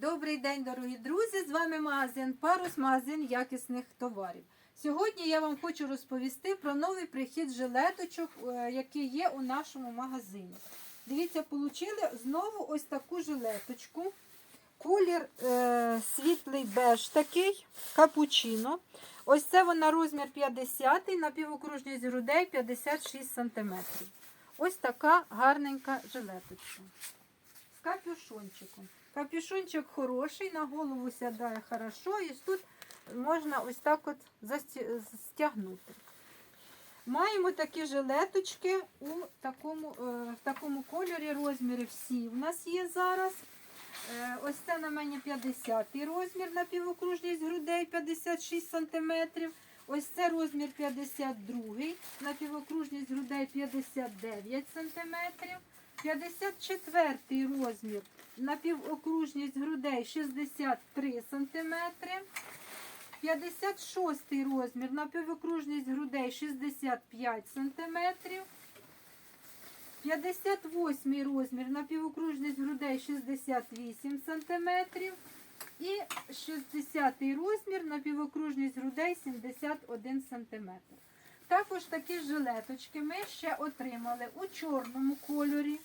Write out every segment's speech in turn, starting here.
Добрий день, дорогі друзі! З вами магазин Парус, магазин якісних товарів. Сьогодні я вам хочу розповісти про новий прихід жилеточок, е, який є у нашому магазині. Дивіться, отримали знову ось таку жилеточку. Колір е, світлий беж такий, капучино. Ось це вона розмір 50, напівокружність грудей 56 см. Ось така гарненька жилеточка. Капюшончиком. Капюшончик хороший, на голову сядає хорошо, і тут можна ось так от стягнути. Маємо такі жилеточки у такому, е, в такому кольорі розміри всі. У нас є зараз. Е, Ось це на мені 50 розмір на півокружність грудей 56 см. Ось це розмір 52 на півокружність грудей 59 см. 54 розмір на півокружність грудей 63 см. 56 розмір на півокружність грудей 65 см. 58 розмір на півокружність грудей 68 см. І 60 розмір на півокружність грудей 71 см. Також такі жилеточки ми ще отримали у чорному кольорі.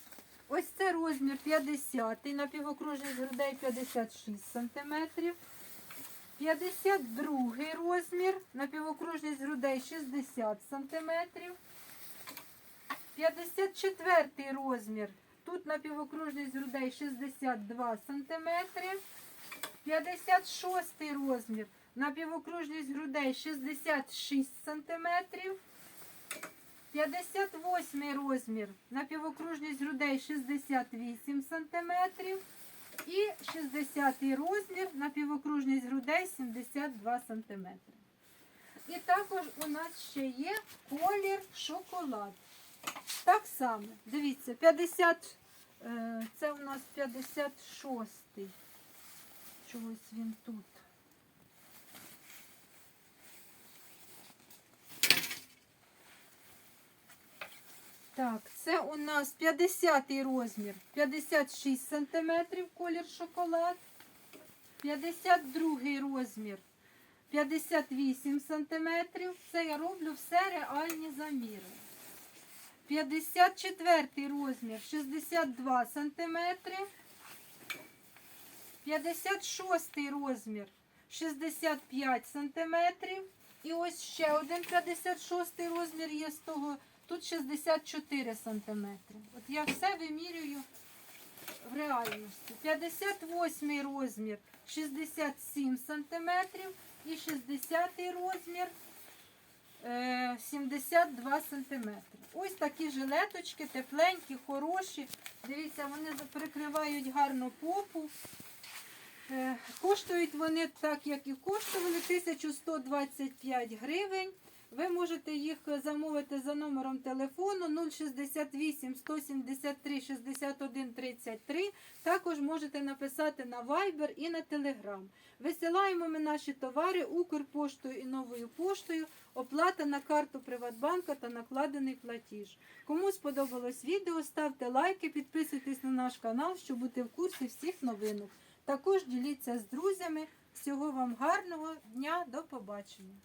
Ось це розмір 50 на півокружність грудей 56 см. 52 розмір на півокружність грудей 60 см. 54 розмір. Тут на півокружність грудей 62 см. 56 розмір. На півокружність грудей 66 см. 58 розмір. На півокружність грудей 68 см. І 60 розмір на півокружність грудей 72 см. І також у нас ще є колір шоколад. Так само, дивіться, 50, е, це у нас 56. Чогось він тут. Так, це у нас 50 розмір, 56 см колір шоколад. 52 розмір, 58 см. Це я роблю все реальні заміри. 54 розмір 62 см. 56 розмір 65 см. І ось ще один 56 розмір є з того. Тут 64 см. От я все вимірюю в реальності. 58 розмір 67 см і 60 розмір е, 72 см. Ось такі жилеточки, тепленькі, хороші. Дивіться, вони прикривають гарно попу. Е, Коштують вони так, як і коштували, 1125 гривень. Ви можете їх замовити за номером телефону 068 173 61 33. Також можете написати на Viber і на Telegram. Висилаємо ми наші товари Укрпоштою і новою поштою. Оплата на карту Приватбанка та накладений платіж. Кому сподобалось відео, ставте лайки, підписуйтесь на наш канал, щоб бути в курсі всіх новинок. Також діліться з друзями. Всього вам гарного дня, до побачення!